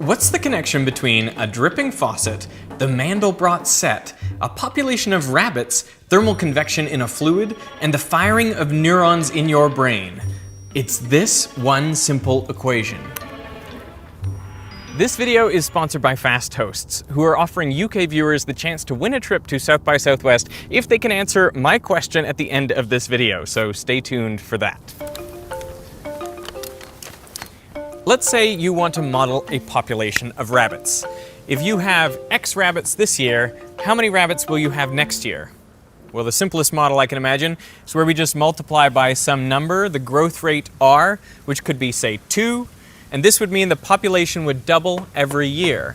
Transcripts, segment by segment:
What's the connection between a dripping faucet, the Mandelbrot set, a population of rabbits, thermal convection in a fluid, and the firing of neurons in your brain? It's this one simple equation. This video is sponsored by Fast Hosts, who are offering UK viewers the chance to win a trip to South by Southwest if they can answer my question at the end of this video, so stay tuned for that. Let's say you want to model a population of rabbits. If you have X rabbits this year, how many rabbits will you have next year? Well, the simplest model I can imagine is where we just multiply by some number, the growth rate r, which could be, say, 2, and this would mean the population would double every year.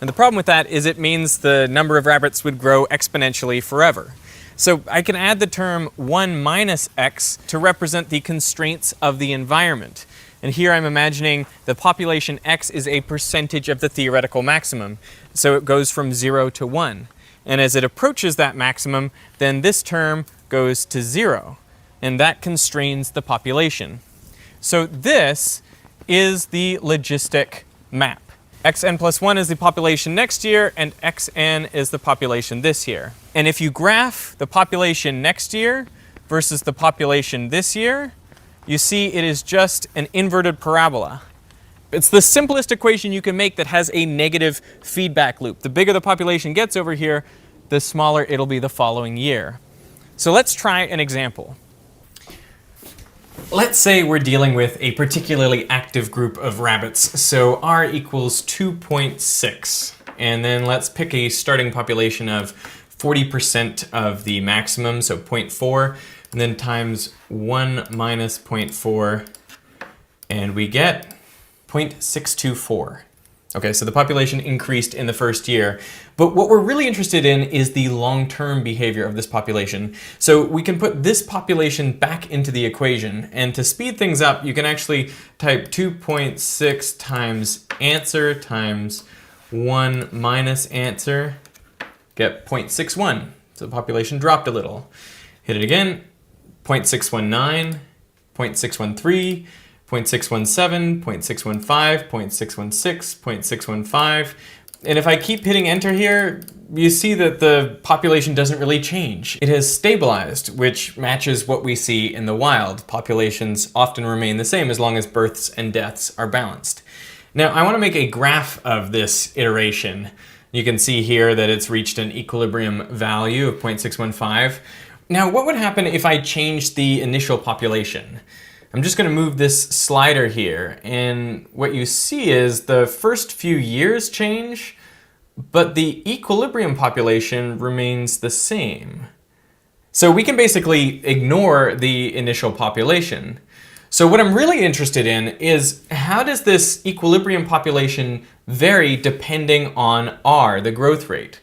And the problem with that is it means the number of rabbits would grow exponentially forever. So I can add the term 1 minus x to represent the constraints of the environment. And here I'm imagining the population x is a percentage of the theoretical maximum. So it goes from 0 to 1. And as it approaches that maximum, then this term goes to 0. And that constrains the population. So this is the logistic map. xn plus 1 is the population next year, and xn is the population this year. And if you graph the population next year versus the population this year, you see it is just an inverted parabola. It's the simplest equation you can make that has a negative feedback loop. The bigger the population gets over here, the smaller it'll be the following year. So let's try an example. Let's say we're dealing with a particularly active group of rabbits, so r equals 2.6. And then let's pick a starting population of 40% of the maximum, so 0.4 and then times 1 minus 0.4, and we get 0.624. Okay, so the population increased in the first year. But what we're really interested in is the long-term behavior of this population. So we can put this population back into the equation. And to speed things up, you can actually type 2.6 times answer times 1 minus answer, get 0.61. So the population dropped a little. Hit it again, 0.619, 0.613, 0.617, 0.615, 0.616, 0.615. And if I keep hitting enter here, you see that the population doesn't really change. It has stabilized, which matches what we see in the wild. Populations often remain the same as long as births and deaths are balanced. Now, I want to make a graph of this iteration. You can see here that it's reached an equilibrium value of 0.615. Now, what would happen if I changed the initial population? I'm just going to move this slider here, and what you see is the first few years change, but the equilibrium population remains the same. So we can basically ignore the initial population. So what I'm really interested in is how does this equilibrium population vary depending on R, the growth rate?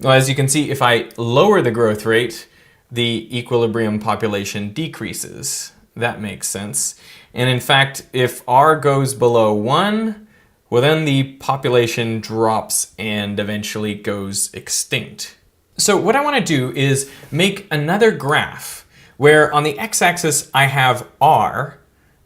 Well, as you can see, if I lower the growth rate, the equilibrium population decreases. That makes sense. And in fact, if R goes below 1, well, then the population drops and eventually goes extinct. So, what I want to do is make another graph where on the x axis I have R,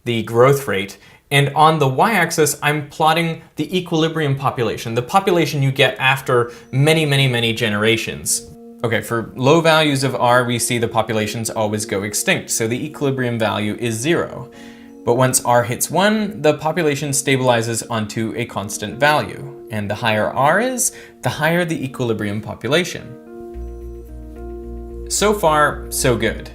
the growth rate, and on the y-axis, I'm plotting the equilibrium population, the population you get after many, many, many generations. Okay, for low values of R, we see the populations always go extinct, so the equilibrium value is zero. But once R hits one, the population stabilizes onto a constant value. And the higher R is, the higher the equilibrium population. So far, so good.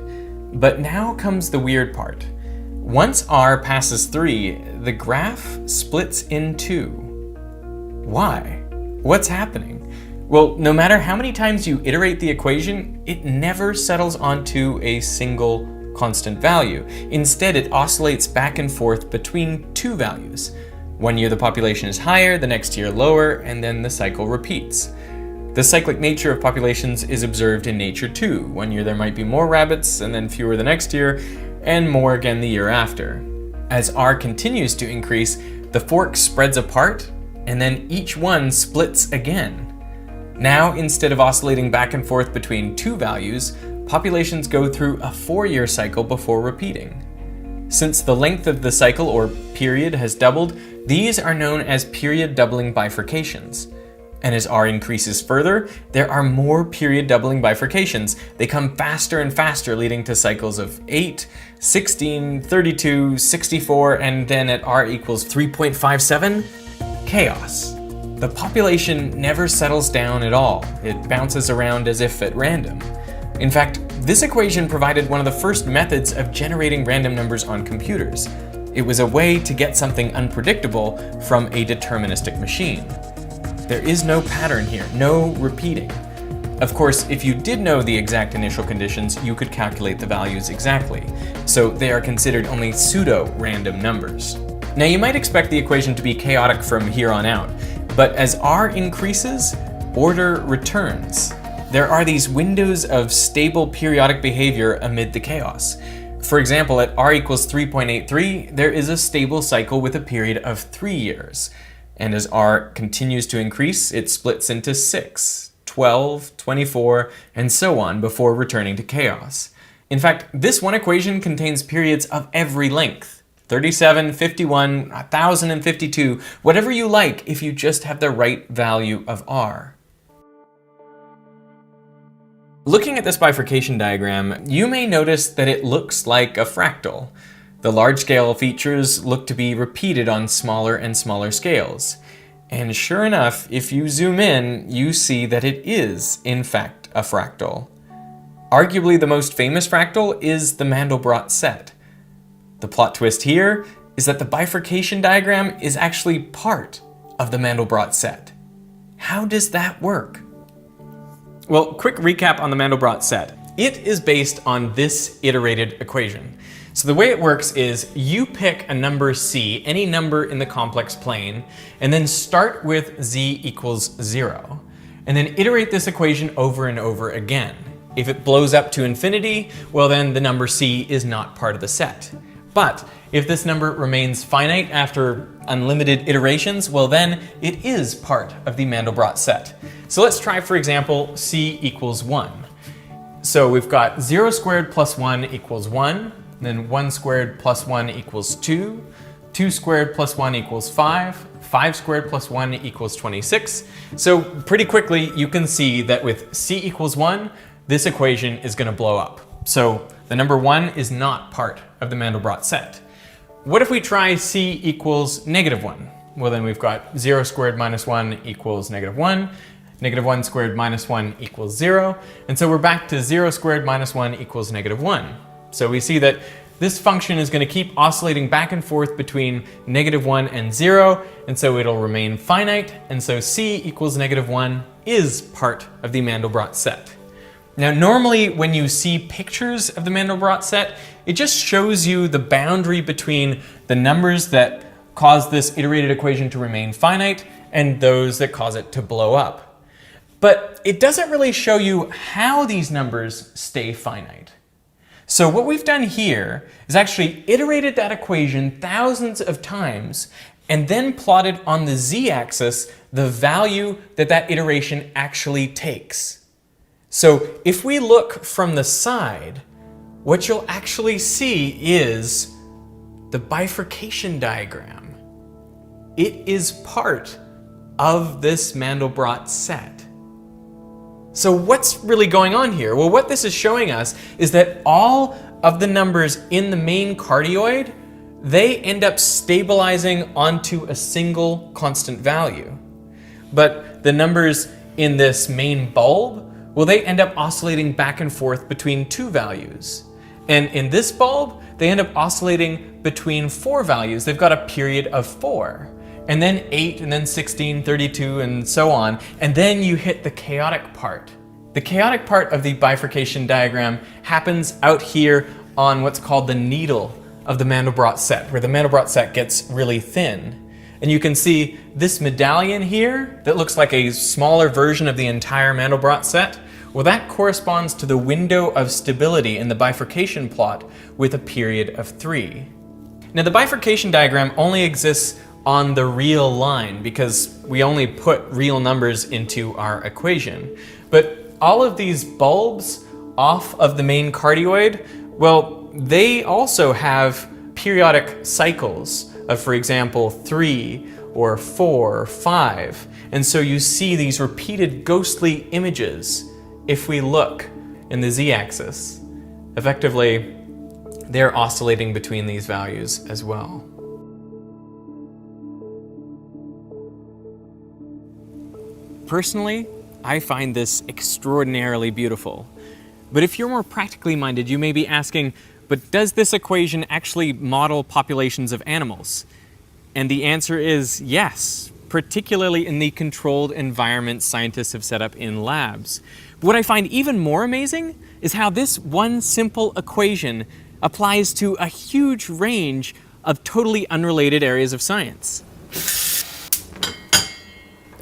But now comes the weird part. Once R passes 3, the graph splits in two. Why? What's happening? Well, no matter how many times you iterate the equation, it never settles onto a single constant value. Instead, it oscillates back and forth between two values. One year the population is higher, the next year lower, and then the cycle repeats. The cyclic nature of populations is observed in nature too. One year there might be more rabbits, and then fewer the next year, and more again the year after. As R continues to increase, the fork spreads apart, and then each one splits again. Now, instead of oscillating back and forth between two values, populations go through a four year cycle before repeating. Since the length of the cycle or period has doubled, these are known as period doubling bifurcations. And as r increases further, there are more period doubling bifurcations. They come faster and faster, leading to cycles of 8, 16, 32, 64, and then at r equals 3.57, chaos. The population never settles down at all. It bounces around as if at random. In fact, this equation provided one of the first methods of generating random numbers on computers. It was a way to get something unpredictable from a deterministic machine. There is no pattern here, no repeating. Of course, if you did know the exact initial conditions, you could calculate the values exactly. So they are considered only pseudo-random numbers. Now you might expect the equation to be chaotic from here on out, but as r increases, order returns. There are these windows of stable periodic behavior amid the chaos. For example, at r equals 3.83, there is a stable cycle with a period of three years. And as r continues to increase, it splits into 6, 12, 24, and so on before returning to chaos. In fact, this one equation contains periods of every length 37, 51, 1052, whatever you like if you just have the right value of r. Looking at this bifurcation diagram, you may notice that it looks like a fractal. The large-scale features look to be repeated on smaller and smaller scales. And sure enough, if you zoom in, you see that it is, in fact, a fractal. Arguably the most famous fractal is the Mandelbrot set. The plot twist here is that the bifurcation diagram is actually part of the Mandelbrot set. How does that work? Well, quick recap on the Mandelbrot set. It is based on this iterated equation. So the way it works is you pick a number c, any number in the complex plane, and then start with z equals zero. And then iterate this equation over and over again. If it blows up to infinity, well then the number c is not part of the set. But if this number remains finite after unlimited iterations, well then it is part of the Mandelbrot set. So let's try, for example, c equals 1. So we've got 0 squared plus 1 equals 1, then 1 squared plus 1 equals 2. 2 squared plus 1 equals 5. 5 squared plus 1 equals 26. So pretty quickly, you can see that with c equals 1, this equation is going to blow up. So the number 1 is not part of the Mandelbrot set. What if we try c equals negative 1? Well, then we've got 0 squared minus 1 equals negative 1. Negative 1 squared minus 1 equals 0. And so we're back to 0 squared minus 1 equals negative 1. So we see that this function is going to keep oscillating back and forth between negative 1 and 0, and so it'll remain finite, and so c equals negative 1 is part of the Mandelbrot set. Now normally when you see pictures of the Mandelbrot set, it just shows you the boundary between the numbers that cause this iterated equation to remain finite and those that cause it to blow up. But it doesn't really show you how these numbers stay finite. So what we've done here is actually iterated that equation thousands of times and then plotted on the z-axis the value that that iteration actually takes. So if we look from the side, what you'll actually see is the bifurcation diagram. It is part of this Mandelbrot set. So what's really going on here? Well, what this is showing us is that all of the numbers in the main cardioid, they end up stabilizing onto a single constant value. But the numbers in this main bulb, well, they end up oscillating back and forth between two values. And in this bulb, they end up oscillating between four values. They've got a period of four and then 8, and then 16, 32, and so on. And then you hit the chaotic part. The chaotic part of the bifurcation diagram happens out here on what's called the needle of the Mandelbrot set, where the Mandelbrot set gets really thin. And you can see this medallion here that looks like a smaller version of the entire Mandelbrot set. Well, that corresponds to the window of stability in the bifurcation plot with a period of three. Now, the bifurcation diagram only exists on the real line because we only put real numbers into our equation. But all of these bulbs off of the main cardioid, well, they also have periodic cycles of, for example, three or four or five. And so you see these repeated ghostly images if we look in the z axis. Effectively, they're oscillating between these values as well. Personally, I find this extraordinarily beautiful. But if you're more practically minded, you may be asking, but does this equation actually model populations of animals? And the answer is yes, particularly in the controlled environment scientists have set up in labs. But what I find even more amazing is how this one simple equation applies to a huge range of totally unrelated areas of science.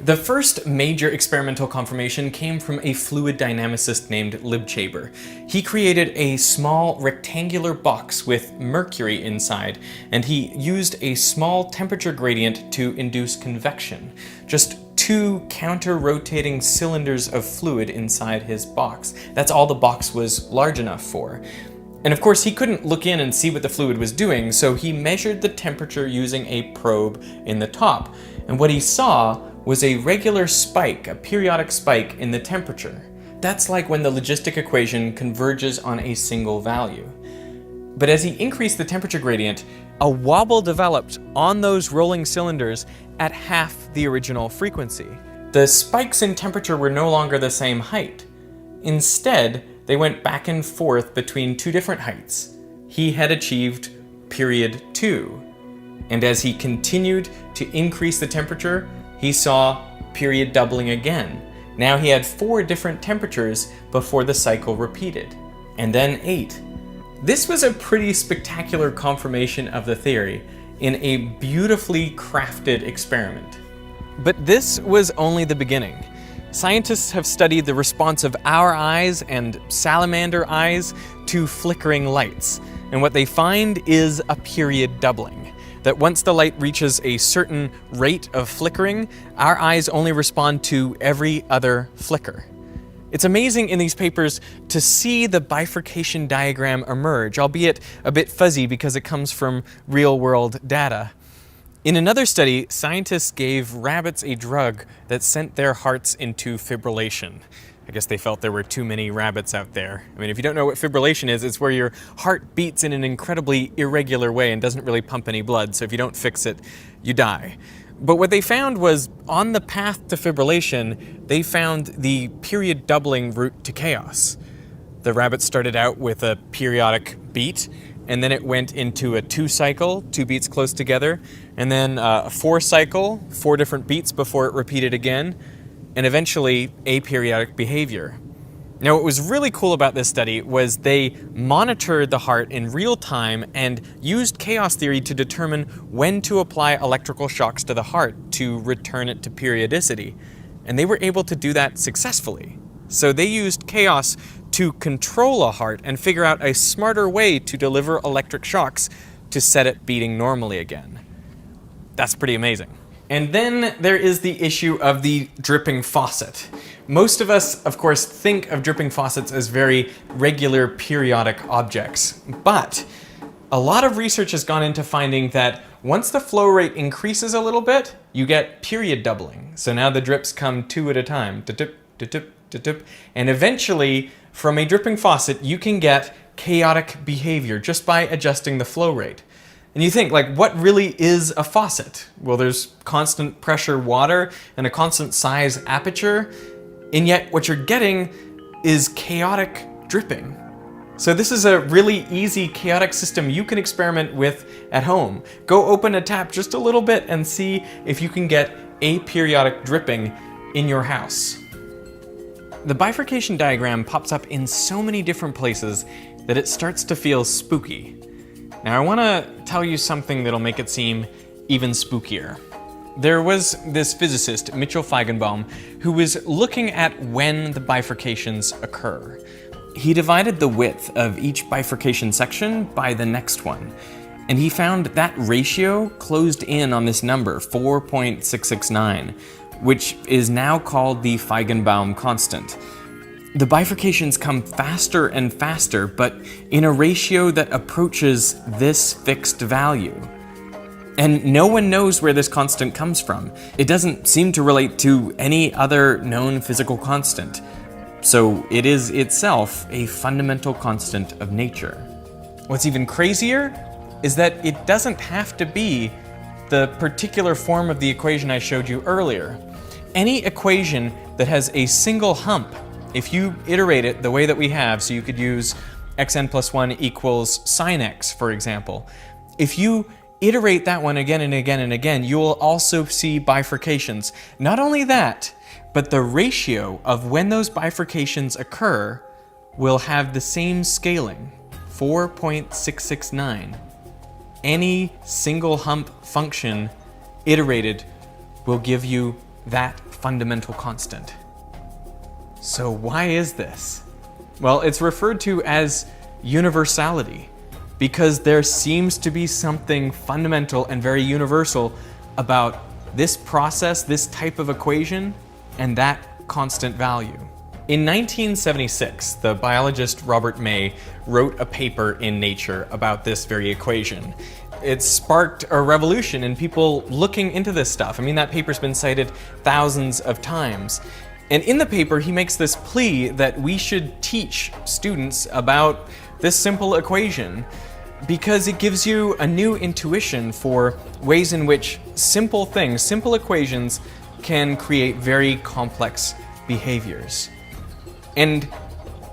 The first major experimental confirmation came from a fluid dynamicist named Libchaber. He created a small rectangular box with mercury inside, and he used a small temperature gradient to induce convection. Just two counter-rotating cylinders of fluid inside his box. That's all the box was large enough for. And of course, he couldn't look in and see what the fluid was doing, so he measured the temperature using a probe in the top. And what he saw was a regular spike, a periodic spike in the temperature. That's like when the logistic equation converges on a single value. But as he increased the temperature gradient, a wobble developed on those rolling cylinders at half the original frequency. The spikes in temperature were no longer the same height. Instead, they went back and forth between two different heights. He had achieved period 2. And as he continued to increase the temperature, he saw period doubling again. Now he had four different temperatures before the cycle repeated, and then eight. This was a pretty spectacular confirmation of the theory in a beautifully crafted experiment. But this was only the beginning. Scientists have studied the response of our eyes and salamander eyes to flickering lights, and what they find is a period doubling that once the light reaches a certain rate of flickering, our eyes only respond to every other flicker. It's amazing in these papers to see the bifurcation diagram emerge, albeit a bit fuzzy because it comes from real world data. In another study, scientists gave rabbits a drug that sent their hearts into fibrillation. I guess they felt there were too many rabbits out there. I mean, if you don't know what fibrillation is, it's where your heart beats in an incredibly irregular way and doesn't really pump any blood, so if you don't fix it, you die. But what they found was on the path to fibrillation, they found the period doubling route to chaos. The rabbit started out with a periodic beat, and then it went into a two cycle, two beats close together, and then uh, a four cycle, four different beats before it repeated again, and eventually aperiodic behavior. Now, what was really cool about this study was they monitored the heart in real time and used chaos theory to determine when to apply electrical shocks to the heart to return it to periodicity. And they were able to do that successfully. So they used chaos to control a heart and figure out a smarter way to deliver electric shocks to set it beating normally again. That's pretty amazing. And then there is the issue of the dripping faucet. Most of us, of course, think of dripping faucets as very regular periodic objects, but a lot of research has gone into finding that once the flow rate increases a little bit, you get period doubling. So now the drips come two at a time, dip, dip, dip, and eventually from a dripping faucet, you can get chaotic behavior just by adjusting the flow rate. And you think, like, what really is a faucet? Well, there's constant pressure water and a constant size aperture, and yet what you're getting is chaotic dripping. So this is a really easy chaotic system you can experiment with at home. Go open a tap just a little bit and see if you can get aperiodic dripping in your house. The bifurcation diagram pops up in so many different places that it starts to feel spooky. Now, I want to tell you something that'll make it seem even spookier. There was this physicist, Mitchell Feigenbaum, who was looking at when the bifurcations occur. He divided the width of each bifurcation section by the next one, and he found that ratio closed in on this number, 4.669, which is now called the Feigenbaum constant. The bifurcations come faster and faster, but in a ratio that approaches this fixed value. And no one knows where this constant comes from. It doesn't seem to relate to any other known physical constant. So it is itself a fundamental constant of nature. What's even crazier is that it doesn't have to be the particular form of the equation I showed you earlier. Any equation that has a single hump, if you iterate it the way that we have, so you could use xn plus 1 equals sine x, for example, if you iterate that one again and again and again, you will also see bifurcations. Not only that, but the ratio of when those bifurcations occur will have the same scaling 4.669. Any single hump function iterated will give you that fundamental constant. So, why is this? Well, it's referred to as universality because there seems to be something fundamental and very universal about this process, this type of equation, and that constant value. In 1976, the biologist Robert May wrote a paper in Nature about this very equation. It sparked a revolution in people looking into this stuff. I mean, that paper's been cited thousands of times. And in the paper, he makes this plea that we should teach students about this simple equation because it gives you a new intuition for ways in which simple things, simple equations, can create very complex behaviors. And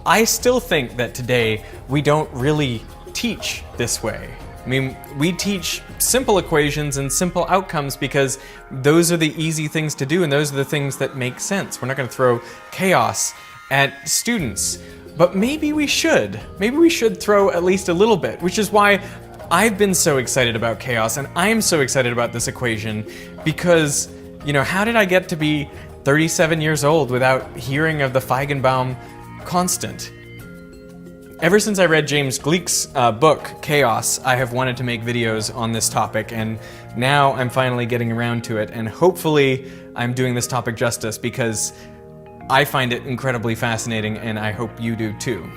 I still think that today we don't really teach this way. I mean, we teach simple equations and simple outcomes because those are the easy things to do and those are the things that make sense. We're not going to throw chaos at students. But maybe we should. Maybe we should throw at least a little bit, which is why I've been so excited about chaos and I'm so excited about this equation because, you know, how did I get to be 37 years old without hearing of the Feigenbaum constant? Ever since I read James Gleick's uh, book, Chaos, I have wanted to make videos on this topic, and now I'm finally getting around to it, and hopefully I'm doing this topic justice because I find it incredibly fascinating, and I hope you do too.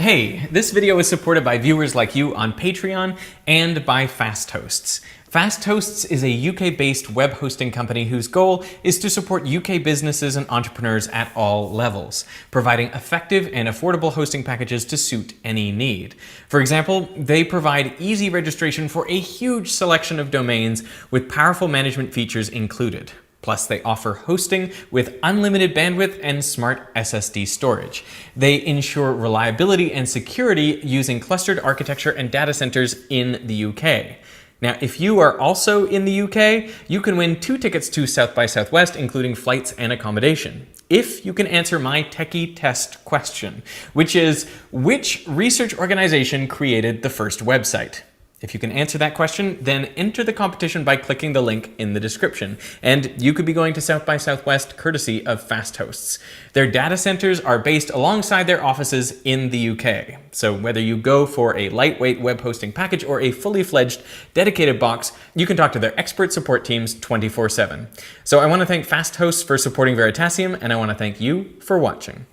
Hey, this video is supported by viewers like you on Patreon and by FastHosts. FastHosts is a UK-based web hosting company whose goal is to support UK businesses and entrepreneurs at all levels, providing effective and affordable hosting packages to suit any need. For example, they provide easy registration for a huge selection of domains with powerful management features included. Plus, they offer hosting with unlimited bandwidth and smart SSD storage. They ensure reliability and security using clustered architecture and data centers in the UK. Now, if you are also in the UK, you can win two tickets to South by Southwest, including flights and accommodation. If you can answer my techie test question, which is which research organization created the first website? If you can answer that question, then enter the competition by clicking the link in the description. And you could be going to South by Southwest courtesy of FastHosts. Their data centers are based alongside their offices in the UK. So whether you go for a lightweight web hosting package or a fully fledged dedicated box, you can talk to their expert support teams 24 7. So I want to thank FastHosts for supporting Veritasium, and I want to thank you for watching.